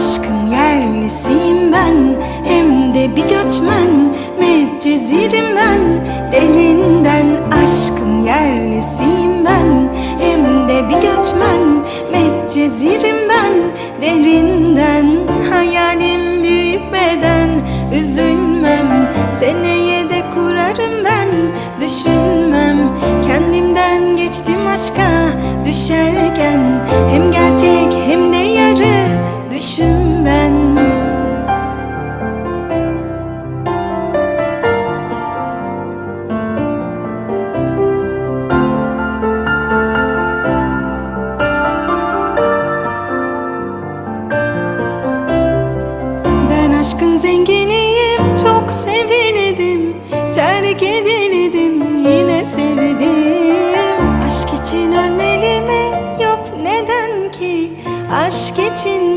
aşkın yerlisiyim ben Hem de bir göçmen Medcezirim ben. Derinden aşkın yerlisiyim ben Hem de bir göçmen Medcezirim ben. Derinden hayalim büyük beden Üzülmem seneye de kurarım ben. Düşünmem kendimden geçtim aşka Düşerken hem gerçek aşkın zenginiyim Çok sevildim Terk edildim Yine sevdim Aşk için ölmeli mi? Yok neden ki Aşk için